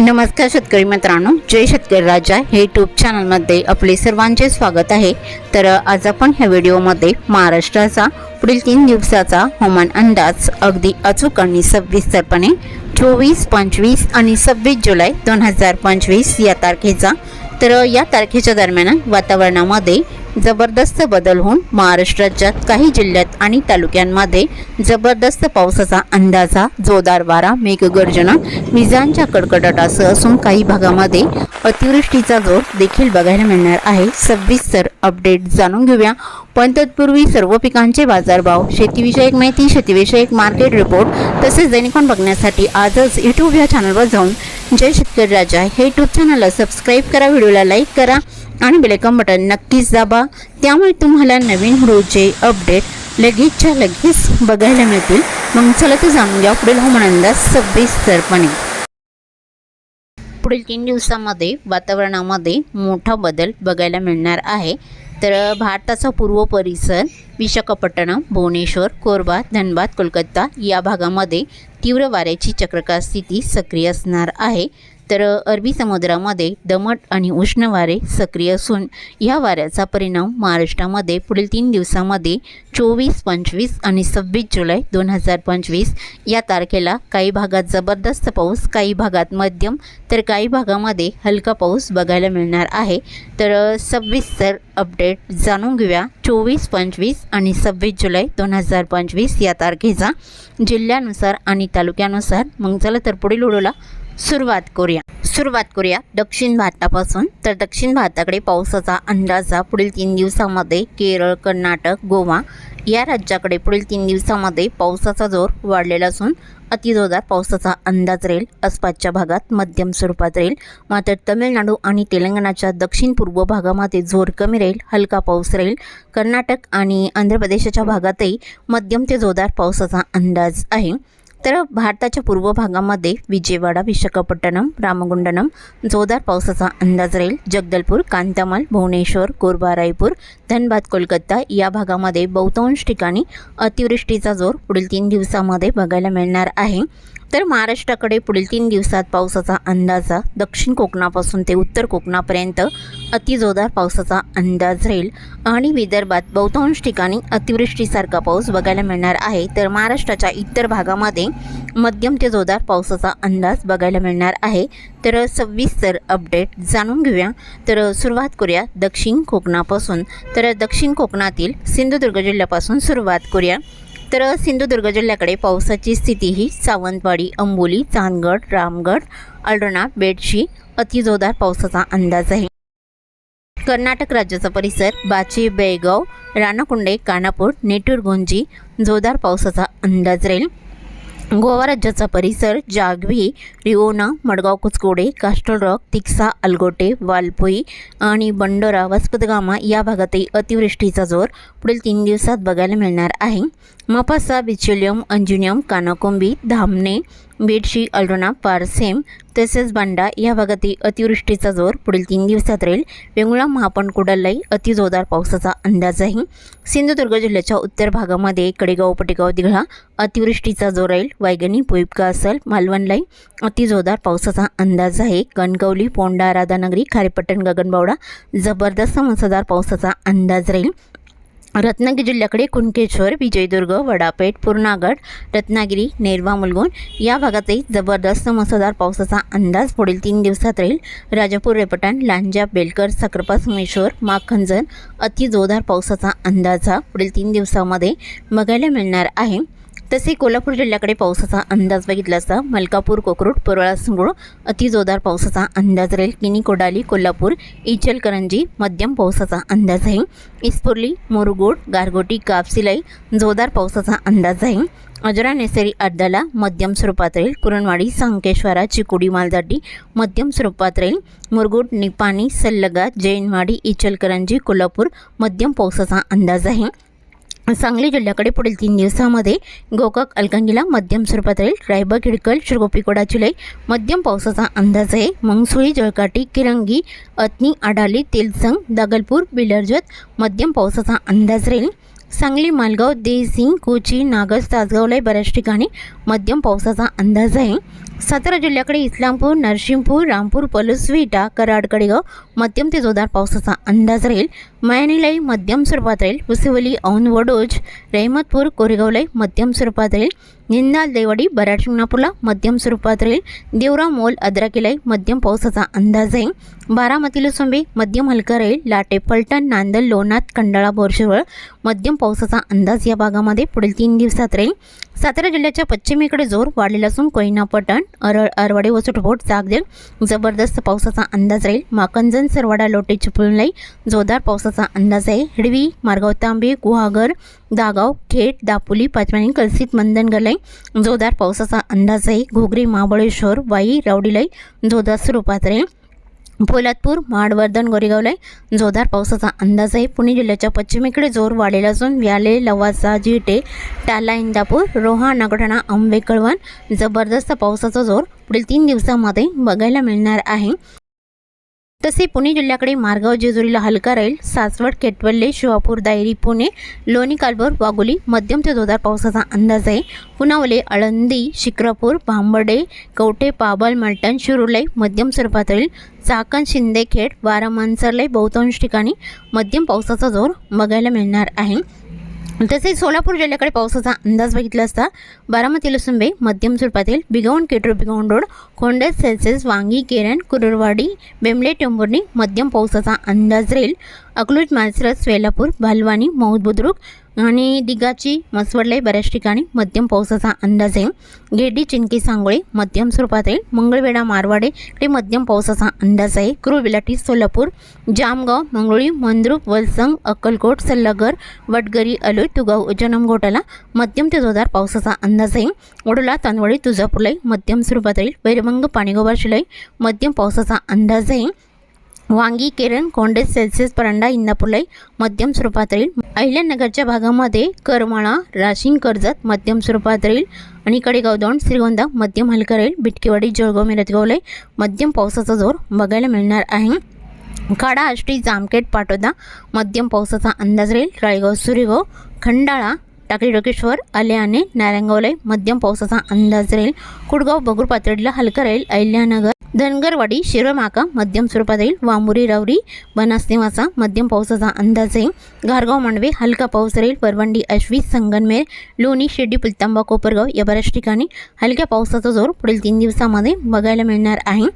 नमस्कार शेतकरी मित्रांनो जय शेतकरी राजा. हे यूट्यूब चॅनलमध्ये आपले सर्वांचे स्वागत आहे. तर आज आपण ह्या व्हिडिओमध्ये महाराष्ट्राचा पुढील तीन दिवसाचा हवामान अंदाज अगदी अचूक आणि सविस्तरपणे चोवीस पंचवीस आणि सव्वीस जुलै दोन हजार पंचवीस या तारखेचा. तर या तारखेच्या दरम्यान वातावरणामध्ये जबरदस्त बदल होऊन महाराष्ट्राच्या काही जिल्ह्यात आणि तालुक्यांमध्ये जबरदस्त पावसाचा अंदाजा जोरदार वारा मेघगर्जना विजांच्या कडकडाटासह असून काही भागामध्ये अतिवृष्टीचा जोर देखील बघायला मिळणार आहे. सविस्तर अपडेट जाणून घेऊया. पण तत्पूर्वी सर्व पिकांचे बाजारभाव शेतीविषयक माहिती शेतीविषयक मार्केट रिपोर्ट तसेच दैनिकॉन बघण्यासाठी आजच यूट्यूब या चॅनलवर जाऊन जय शेतकरी राजा. हे यूट्यूब चॅनलला सबस्क्राईब करा व्हिडिओला लाईक करा. आणि बेलकम बटन नक्कीच दाबा. त्यामुळे तुम्हाला नवीन व्हिडिओचे अपडेट लगेचच्या लगेच बघायला मिळतील. मग चला तर जाणून घ्या पुढील हवामान अंदाज सविस्तरपणे पुढील तीन दिवसामध्ये वातावरणामध्ये मोठा बदल बघायला मिळणार आहे. तर भारताचा पूर्व परिसर विशाखापट्टणम भुवनेश्वर कोरबा धनबाद कोलकाता या भागामध्ये तीव्र वाऱ्याची चक्रकार स्थिती सक्रिय असणार आहे. तर अरबी समुद्रामध्ये दमट आणि उष्ण वारे सक्रिय असून या वाऱ्याचा परिणाम महाराष्ट्रामध्ये पुढील तीन दिवसामध्ये चोवीस पंचवीस आणि सव्वीस जुलै दोन हजार पंचवीस या तारखेला काही भागात जबरदस्त पाऊस काही भागात मध्यम तर काही भागामध्ये हलका पाऊस बघायला मिळणार आहे. तर सविस्तर अपडेट जाणून घेऊया. चोवीस पंचवीस आणि सव्वीस जुलै दोन हजार पंचवीस या तारखेचा जिल्ह्यानुसार आणि तालुक्यानुसार. मग चला तर पुढील व्हिडिओला सुरुवात करूया. सुरुवात करूया दक्षिण भारतापासून. तर दक्षिण भारताकडे पावसाचा अंदाजा पुढील तीन दिवसामध्ये केरळ कर्नाटक गोवा या राज्याकडे पुढील तीन दिवसामध्ये पावसाचा जोर वाढलेला असून अतिजोरदार पावसाचा अंदाज राहील. आसपासच्या भागात मध्यम स्वरूपात राहील. मात्र तमिळनाडू आणि तेलंगणाच्या दक्षिण पूर्व भागामध्ये जोर कमी राहील. हलका पाऊस राहील. कर्नाटक आणि आंध्र प्रदेशाच्या भागातही मध्यम ते जोरदार पावसाचा अंदाज आहे. तर भारताच्या पूर्व भागामध्ये विजयवाडा विशाखापट्टणम रामगुंडनम जोरदार पावसाचा अंदाज राहील. जगदलपूर कांतामाल भुवनेश्वर कोरबा रायपूर धनबाद कोलकाता या भागामध्ये बहुतांश ठिकाणी अतिवृष्टीचा जोर पुढील तीन दिवसामध्ये बघायला मिळणार आहे. तर महाराष्ट्राकडे पुढील तीन दिवसात पावसाचा अंदाजा दक्षिण कोकणापासून ते उत्तर कोकणापर्यंत अतिजोरदार पावसाचा अंदाज राहील. आणि विदर्भात बहुतांश ठिकाणी अतिवृष्टीसारखा पाऊस बघायला मिळणार आहे. तर महाराष्ट्राच्या इतर भागामध्ये मध्यम ते जोरदार पावसाचा अंदाज बघायला मिळणार आहे. तर सविस्तर अपडेट जाणून घेऊया. तर सुरुवात करूया दक्षिण कोकणापासून. तर दक्षिण कोकणातील सिंधुदुर्ग जिल्ह्यापासून सुरुवात करूया. तर सिंधुदुर्ग जिल्ह्याकडे पावसाची स्थिती ही सावंतवाडी अंबोली चांदगड रामगड अल्डणा बेडशी अतिजोरदार पावसाचा अंदाज आहे. कर्नाटक राज्याचा परिसर बाची बेळगाव राणाकुंडे कानापूर नेटूरगोंजी जोरदार पावसाचा अंदाज राहील. गोवा राज्याचा परिसर जागवी रिओना मडगाव कुचकोडे कास्टल रॉक तिक्सा अलगोटे वालपोई आणि बंडोरा वस्पतगामा या भागातही अतिवृष्टीचा जोर पुढील तीन दिवसात बघायला मिळणार आहे. मपासा बिचोलियम अंजुनियम कानाकोंबी धामणे बेडशी अल्डोना पारसेम तसेच बांडा या भागातही अतिवृष्टीचा जोर पुढील तीन दिवसात राहील. वेंगुळा महापण कुडालाही अतिजोरदार पावसाचा अंदाज आहे सिंधुदुर्ग जिल्ह्याच्या उत्तर भागामध्ये कडेगाव पटेगाव दिघळा अतिवृष्टीचा जोर राहील. वायगणी पोईपका असल मालवणलाई अतिजोरदार पावसाचा अंदाज आहे. कणकवली पोंडा राधानगरी खारेपट्टण गगनबावडा जबरदस्त मुसळधार पावसाचा अंदाज राहील. रत्नागिरी जिल्ह्याकडे कुणकेश्वर विजयदुर्ग वडापेठ पूर्णागड रत्नागिरी नेरवा मुलगुण या भागातही जबरदस्त मुसळधार पावसाचा अंदाज पुढील तीन दिवसात राहील. राजापूर रेपटाण लांजा बेलकर सक्रपास सोमेश्वर माखंजन अतिजोरदार पावसाचा अंदाज हा पुढील तीन दिवसामध्ये बघायला मिळणार आहे. तसे कोल्हापूर जिल्ह्याकडे पावसाचा अंदाज बघितला असता मलकापूर कोकरूड परळा संगूळ अतिजोरदार पावसाचा अंदाज राहील. किनी कोडाली कोल्हापूर इचलकरंजी मध्यम पावसाचा अंदाज आहे इस्पुर्ली मुरगुड गारगोटी कापसिलाई जोरदार पावसाचा अंदाज आहे अजरा नेसरी अर्धाला मध्यम स्वरूपात राहील. कुरणवाडी संकेश्वरा चिकोडी मालदाटी मध्यम स्वरूपात राहील. मुरगुड निपाणी सल्लगा जैनवाडी इचलकरंजी कोल्हापूर मध्यम पावसाचा अंदाज आहे सांगली जिल्ह्याकडे पुढील तीन दिवसामध्ये गोकाक अलकांगीला मध्यम स्वरूपात राहील. रायबा खिडकल श्रीगोपीकोडा जुलै मध्यम पावसाचा अंदाज आहे. मंगसुळी जळकाटी किरंगी अतनी आडाली तेलसंग दागलपूर बिलर्जत मध्यम पावसाचा अंदाज राहील. सांगली मालगाव देसिंग कोची नागज तासगावला बऱ्याच ठिकाणी मध्यम पावसाचा अंदाज आहे. सातारा जिल्ह्याकडे इस्लामपूर नरसिंहपूर रामपूर पलूस विटा कराड कडेगाव मध्यम ते जोरदार पावसाचा अंदाज राहील. मयानीलाई मध्यम स्वरूपात राहील. उसिवली औंध वडोज रेहमतपूर कोरेगावलाई मध्यम स्वरूपात राहील. निंदाल देवाडी बराड शिंगणापूरला मध्यम स्वरूपात राहील. देवरा मोल अद्राकीलाई मध्यम पावसाचा अंदाज आहे बारामती लसुंबे मध्यम हलका राहील. लाटे पलटण नांदल लोणात खंडाळा बोरशिवळ मध्यम पावसाचा अंदाज या भागामध्ये पुढील तीन दिवसात राहील. सातारा जिल्ह्याच्या पश्चिमेकडे जोर वाढलेला असून कोयना पटण अरळ अरवाडे व सुटबोट जागदेव जबरदस्त पावसाचा अंदाज राहील. माकंजन सरवाडा लोटे चिपळूणलाई जोरदार पावसाचा अंदाज आहे. हिडवी मारगाव तांबे गुहागर दागाव खेड दापोली पाचमाणी कलसित मंदनगरलाई जोरदार पावसाचा अंदाज आहे. घोगरी महाबळेश्वर वाई रावडीलाई जोरदार स्वरूपात राहील. पोलादपूर माडवर्धन गोरेगावला जोरदार पावसाचा अंदाज आहे. पुणे जिल्ह्याच्या पश्चिमेकडे जोर वाढलेला असून व्याले लवासा जिटे टाला इंदापूर रोहा नगडाणा आंबे कळवण जबरदस्त पावसाचा जोर पुढील तीन दिवसामध्ये बघायला मिळणार आहे. तसे पुणे जिल्ह्याकडे मार्गाव जेजुरीला हलका राहील. सासवड केटवल्ले शिवापूर दायरी पुणे लोणी कालभोर वाघोली मध्यम ते जोरदार पावसाचा अंदाज आहे. पुनावले आळंदी शिक्रापूर भांबडे कवठे पाबल मलटण शिरुलाई मध्यम स्वरूपात राहील. चाकण शिंदेखेड वारा मानसरलाई बहुतांश ठिकाणी मध्यम पावसाचा जोर बघायला मिळणार आहे. तसेच सोलापूर जिल्ह्याकडे पावसाचा अंदाज बघितला असता बारामती लसुंबे मध्यम स्वरूपातील बिगवण केटूर बिगवण रोड खोंडेस सेल्सेस वांगी केरन कुरुरवाडी बेंबले टेंबुर्णी मध्यम पावसाचा अंदाज राहील. अकलूज मालसरस वेलापूर भालवानी मौद बुद्रुक आणि दिगाची मसवडलाई बऱ्याच ठिकाणी मध्यम पावसाचा अंदाज आहे. गेडी चिंकी सांगोळे मध्यम स्वरूपात आहे. मंगळवेढा मारवाडे इकडे मध्यम पावसाचा अंदाज आहे. क्रुबिलाटी सोलापूर जामगाव मंगळुळी मंद्रुप वलसंग अक्कलकोट सल्लागर वडगरी अलोय तुगाव जनमगोटाला मध्यम ते जोरदार पावसाचा अंदाज आहे. ओडोला तांदवडी तुळजापूरलाई मध्यम स्वरूपात राहील. वैरभंग पाणीगोबा शिलाई मध्यम पावसाचा अंदाज आहे. वांगी केरन कोंडेस सेल्सियस परांडा इंदापुलाई मध्यम स्वरूपात राहील. अहिल्यानगरच्या भागामध्ये करमाळा राशीन कर्जत मध्यम स्वरूपात राहील आणि कडेगाव दोंड श्रीगोंदा मध्यम हलका राहील. बिटकेवाडी जळगाव मिरजगावलाई मध्यम पावसाचा जोर बघायला मिळणार आहे. काडा आष्टी जामखेड पाटोदा मध्यम पावसाचा अंदाज राहील. राळेगाव सुरेगाव खंडाळा टाकळी डोकेश्वर आल्याने नारायणगावलाई मध्यम पावसाचा अंदाज राहील. कुडगाव बगूर पातळीला हलका राहील. अहिल्यानगर धनगरवाडी शिरमाका मध्यम स्वरूपात राहील वामुरी रावरी बनास निवासा मध्यम पावसाचा अंदाज आहे घारगाव मांडवे हलका पाऊस राहील परवंडी अश्वी संगनमेर लोणी शिर्डी पुलतांबा कोपरगाव या बऱ्याच ठिकाणी हलक्या पावसाचा जोर पुढील तीन दिवसामध्ये बघायला मिळणार आहे.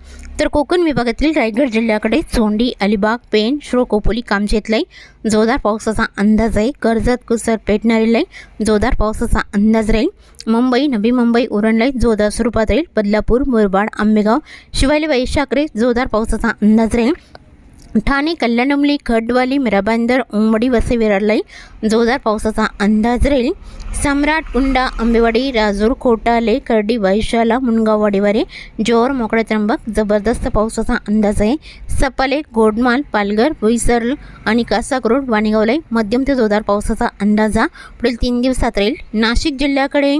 तर कोकण विभागातील रायगड जिल्ह्याकडे चोंडी अलिबाग पेण श्रोकोपोली कामशेतलाई जोरदार पावसाचा अंदाज आहे. कर्जत कुसर पेटणारीलाई जोरदार पावसाचा अंदाज राहील. मुंबई नवी मुंबई उरणलाई जोरदार स्वरूपात राहील. बदलापूर मुरबाड आंबेगाव शिव शिवाली वैशाखरे जोरदार पावसाचा अंदाज राहील ठाणे कल्याणमली खडवाली मिराबांदर उंबडी वसे विरारलाई जोरदार पावसाचा अंदाज राहील सम्राट कुंडा आंबेवाडी राजूर खोटाले करडी वैशाला मुनगाव वाडीवारे जोर मोकळे त्र्यंबक जबरदस्त पावसाचा अंदाज आहे सपाले गोडमाल पालघर बोईसर आणि कासाकरोड वाणीगावलाई मध्यम ते जोरदार पावसाचा अंदाज हा पुढील तीन दिवसात राहील नाशिक जिल्ह्याकडे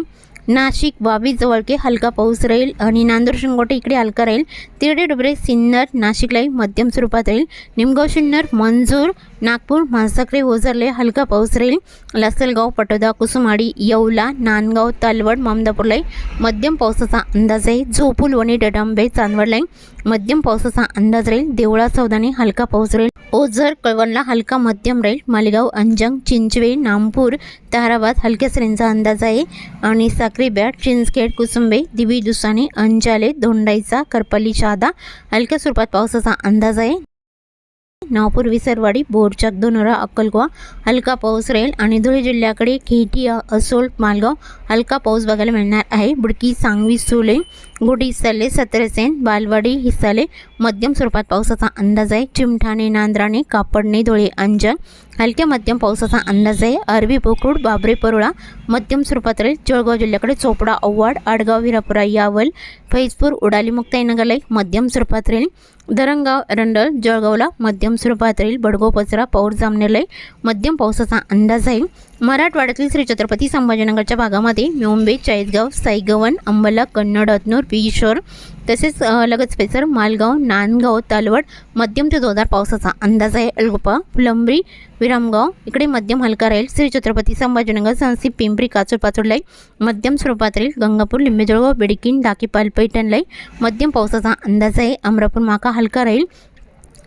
नाशिक वावी जवळके हलका पाऊस राहील आणि नांदूर शिंगोटे इकडे हलका राहील. तिरडे डुबरे सिन्नर नाशिकलाही मध्यम स्वरूपात राहील. निमगाव सिन्नर मंजूर नागपूर म्हासाकडे ओझरले हलका पाऊस राहील. लासलगाव पटोदा कुसुमाडी येवला नांदगाव तलवड ममदापूरलाही मध्यम पावसाचा अंदाज आहे. झोपूल वणी डडांबे चांदवडलाही मध्यम पावसाचा अंदाज राहील. देवळा चौदाने हलका पाऊस राहील. ओझर कळवणला हलका मध्यम राहील. मालेगाव अंजंग चिंचवे नामपूर ताराबाद हलक्या सरींचा अंदाज आहे. आणि साखरे बॅट चिंचखेड कुसुंबे दिवी दुसाने अंजाले धोंडाईचा करपली शहादा हलक्या स्वरूपात पावसाचा अंदाज आहे. नागपूर विसरवाडी बोरचाक दोनोरा अक्कलकुवा हलका पाऊस राहील आणि धुळे जिल्ह्याकडे खेटिया असोल मालगाव हलका पाऊस बघायला मिळणार आहे. बुडकी सांगवी सुले गुढी हिस्साले सतरसेन बालवाडी हिस्साले मध्यम स्वरूपात पावसाचा अंदाज आहे. चिमठाणे नांद्राणे कापडणे धुळे अंजन हलक्या मध्यम पावसाचा अंदाज आहे. अरबी पोकरूड बाबरे परोळा मध्यम स्वरूपात राहील जळगाव जिल्ह्याकडे चोपडा औवाड आडगाव विरापुरा यावल फैजपूर उडाली मुक्ताईनगरला मध्यम स्वरूपात राहील धरणगाव रंडल जळगावला मध्यम स्वरूपात राहील बडगो पचरा पौर जामनेरलाई मध्यम पावसाचा अंदाज आहे. मराठवाड्यातील श्री छत्रपती संभाजीनगरच्या भागामध्ये मुंबई चाळीसगाव साईगवन अंबला कन्नड अतनूर पिशोर तसेच लगेच लगत मालगाव नांदगाव तालवड मध्यम ते जोरदार पावसाचा अंदाज आहे. अल्गोपा फुलंब्री विरामगाव इकडे मध्यम हलका राहील. श्री छत्रपती संभाजीनगर संसी पिंपरी काचूर पाचोडलाई मध्यम स्वरूपात राहील. गंगापूर लिंबेजळगाव बेडकीन डाकीपाल पैठणलाई मध्यम पावसाचा अंदाज आहे. अमरापूर माका हलका राहील.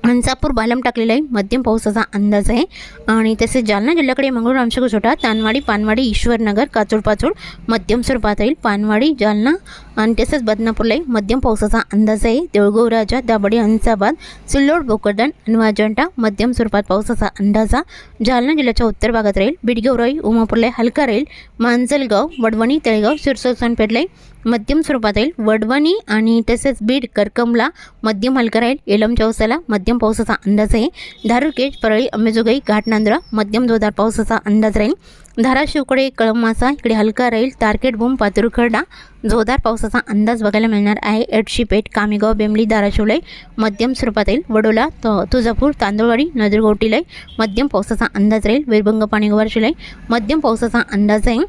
हंसापूर बालम टाकलेला आहे. मध्यम पावसाचा अंदाज आहे. आणि तसेच जालना जिल्ह्याकडे मंगळूर आमशक छोटा तानवाडी पानवाडी ईश्वरनगर काचोड पाचोड मध्यम स्वरूपात राहील पानवाडी जालना आणि तसेच बदनापूरलाही मध्यम पावसाचा अंदाज आहे. देऊळगाव राजा दाबडी हंसाबाद सिल्लोड बोकरदन आणि वाजंटा मध्यम स्वरूपात पावसाचा अंदाजा जालना जिल्ह्याच्या उत्तर भागात राहील. बिडगेवराई उमापूरला हलका राहील. मांजलगाव वडवणी तळेगाव सिरसोल मध्यम स्वरूपात राहील वडवणी आणि तसेच बीड करकमला मध्यम हलका राहील. एलम चौसाला मध्यम पावसाचा अंदाज आहे. धारुरकेज परळी अंबेजोगाई घाटनांद्रा मध्यम जोरदार पावसाचा अंदाज राहील. धाराशिवकडे कळमासा इकडे हलका राहील. तारकेट भूम पातुरखर्डा जोरदार पावसाचा अंदाज बघायला मिळणार आहे. एडशीपेठ कामेगाव बेमली धाराशिवलाई मध्यम स्वरूपात राहील. वडोला त तुळजापूर तांदूळवाडी नदरगोटीलाई मध्यम पावसाचा अंदाज राहील. वीरभंग पाणीगोवार शिलाई मध्यम पावसाचा अंदाज आहे.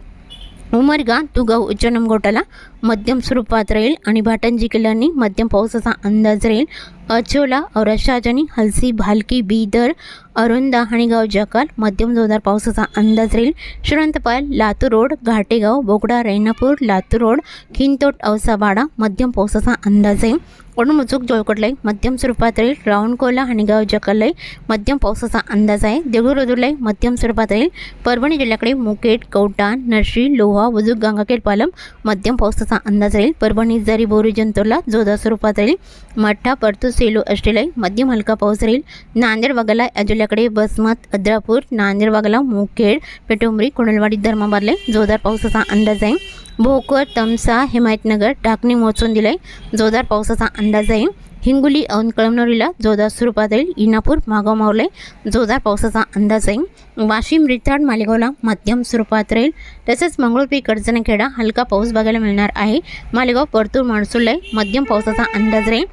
उमरगा तुगाव उच्चनम गोटाला मध्यम स्वरूपात राहील आणि भाटंजी किल्ल्यांनी मध्यम पावसाचा अंदाज राहील. अचोला औरशाजनी हलसी भालकी बीदर अरुंदा हणीगाव जकाल मध्यम जोरदार पावसाचा अंदाज राहील. श्रीरंतपाल लातूर रोड घाटेगाव बोगडा रैनापूर लातूर रोड खिंतोट औसाबाडा मध्यम पावसाचा अंदाज आहे ओणमुचूक जोळकोटलाई मध्यम स्वरूपात राहील. रावणकोला हणीगाव जकालाई मध्यम पावसाचा अंदाज आहे. देगुरुदुर्लाई मध्यम स्वरूपात राहील. परभणी जिल्ह्याकडे मुकेट कवटा नरशी लोहा वजुक गंगाखेड पालम मध्यम पावसाचा अंदाज राहील. परभणी जरी बोरी जंतुला जोरदार स्वरूपात राहील. मठ्ठा परतू सेलू अष्टेलाई मध्यम हलका पाऊस राहील. नांदेड वाघाला अजोल्याकडे बसमत अद्रापूर नांदेड वाघाला मुखेड पेटुंबरी कुणलवाडी धर्माबादलाई जोरदार पावसाचा अंदाज आहे. भोकर तमसा हिमायतनगर टाकणी मोचून दिलाय जोरदार पावसाचा अंदाज आहे. हिंगोली औंध कळमनुरीला जोरदार स्वरूपात राहील इनापूर मागाव मावले जोरदार पावसाचा अंदाज आहे. वाशिम रिताड मालेगावला मध्यम स्वरूपात राहील. तसेच मंगळूरपी कडचणखेडा हलका पाऊस बघायला मिळणार आहे. मालेगाव परतूर माणसूललाई मध्यम पावसाचा अंदाज राहील.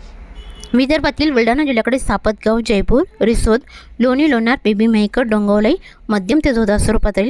विदर्भातील बुलढाणा जिल्ह्याकडे सापतगाव जयपूर रिसोद लोणी लोणार बेबी मेहकर डोंगवलाई मध्यम ते जोरदार स्वरूपात राहील.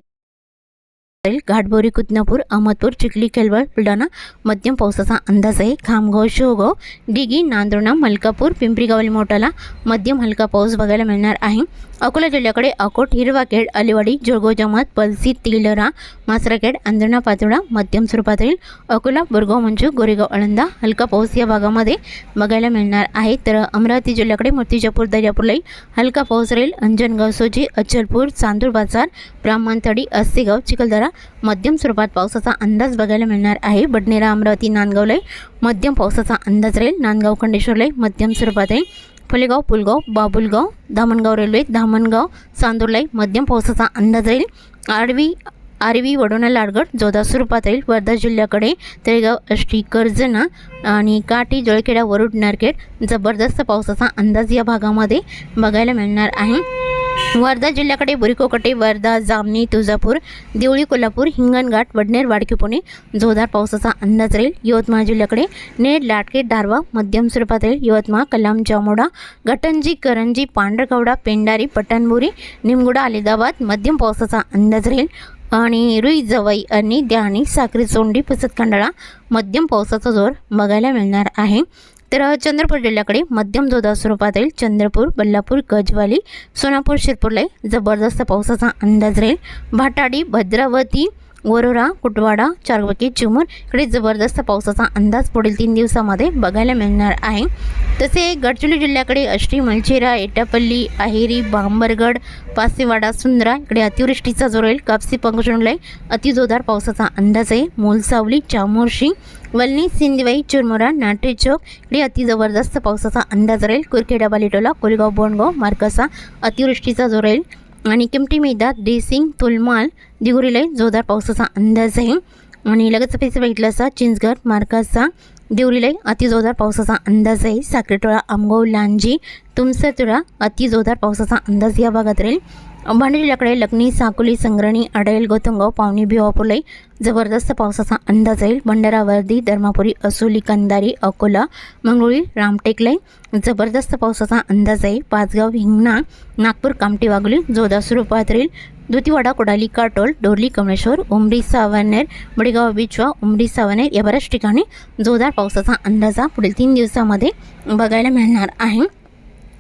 घाटबोरी कुतनापूर अहमदपूर चिखली केलवळ बुलढाणा मध्यम पावसाचा अंदाज आहे. खामगाव शिवगाव दिघी नांदुर्णा मलकापूर पिंपरी गावली मोठाला मध्यम हलका पाऊस बघायला मिळणार आहे. अकोला जिल्ह्याकडे अकोट हिरवाखेड अलिवाडी जळगाव जमात पलसी तिलरा मासराखेड अंधणा पातोळा मध्यम स्वरूपात राहील अकोला बोरगाव मंजू गोरेगाव आळंदा हलका पाऊस या भागामध्ये बघायला मिळणार आहे. तर अमरावती जिल्ह्याकडे मूर्तिजापूर दर्यापूरलाही हलका पाऊस राहील. अंजनगाव सोजी अचलपूर चांदूर बाजार ब्राह्मणतडी अस्सेगाव चिखलदरा मध्यम स्वरूपात पावसाचा अंदाज बघायला मिळणार आहे. बडनेरा अमरावती नांदगावलाही मध्यम पावसाचा अंदाज राहील. नांदगाव खंडेश्वरलाही मध्यम स्वरूपात राहील फुलेगाव पुलगाव बाबुलगाव धामणगाव रेल्वे धामणगाव चांदूरलाई मध्यम पावसाचा अंदाज राहील. आडवी आरवी वडोणा लाडगड जोधा स्वरूपात राहील. वर्धा जिल्ह्याकडे तळेगाव अष्टी कर्जना आणि काठी जळखेडा वरुड नारखेड जबरदस्त पावसाचा अंदाज या भागामध्ये बघायला मिळणार आहे. वर्धा जिल्ह्याकडे बुरिकोकटे वर्धा जामणी तुळजापूर देवळी कोल्हापूर हिंगणघाट वडनेर वाडकी पुणे. जोरदार पावसाचा अंदाज राहील. यवतमाळ जिल्ह्याकडे नेर लाटके दारवा मध्यम स्वरूपात राहील. यवतमाळ कलाम जामोडा घटंजी करंजी पांढरकवडा पेंडारी पटणबुरी निमगुडा अलिदाबाद मध्यम पावसाचा अंदाज राहील. आणि रुई जवई आणि द्याणी साखरी चोंडी पुसत खंडाळा मध्यम पावसाचा जोर बघायला मिळणार आहे. तर चंद्रपूर जिल्ह्याकडे मध्यम जोरदार स्वरूपात राहील. चंद्रपूर बल्लापूर गजवाली सोनापूर शिरपूरलाही जबरदस्त पावसाचा अंदाज राहील. भाटाडी भद्रावती वरोरा कुटवाडा चारवकी चिमूर इकडे जबरदस्त पावसाचा अंदाज पुढील तीन दिवसामध्ये बघायला मिळणार आहे. तसे गडचिरोली जिल्ह्याकडे अष्टी मलचेरा एटापल्ली अहेरी बांबरगड पासेवाडा सुंदरा इकडे अतिवृष्टीचा जोर राहील कापसी पंकजोंडलाई अतिजोरदार पावसाचा अंदाज आहे. मोलसावली चामोर्शी वल्ली सिंदवाई चुरमुरा नाटे चौक इकडे अति जबरदस्त पावसाचा अंदाज राहील. कुरखेडा बालिटोला कोलगाव बोंडगाव मार्कसा अतिवृष्टीचा जोर येईल. आणि किमटी मैदात ड्रेसिंग तुलमाल दिगुरीलाई जोरदार पावसाचा अंदाज आहे आणि लगेच पैसे बघितलं असा चिंचगड मार्गाचा देवरीलाई अतिजोरदार पावसाचा अंदाज आहे साखरेटोळा आमगाव लांजी तुमसतुरा तुळा जोरदार पावसाचा अंदाज या भागात राहील. अंबाडी लकडे लग्नी साकुली संग्रणी अडेल गोतंगाव पावणी भिवापुले जबरदस्त पावसाचा अंदाज येईल. भंडारा वर्दी धर्मापुरी असोली कंदारी अकोला मंगळुळी रामटेकले जबरदस्त पावसाचा अंदाज आहे पाचगाव हिंगणा नागपूर कामटी वाघोली जोधा स्वरूपात राहील दुतीवाडा कोडाली काटोल डोरली कमळेश्वर उमरी सावनेर बडेगाव बिचवा उमरी सावनेर या बऱ्याच ठिकाणी जोरदार पावसाचा अंदाजा पुढील तीन दिवसामध्ये बघायला मिळणार आहे.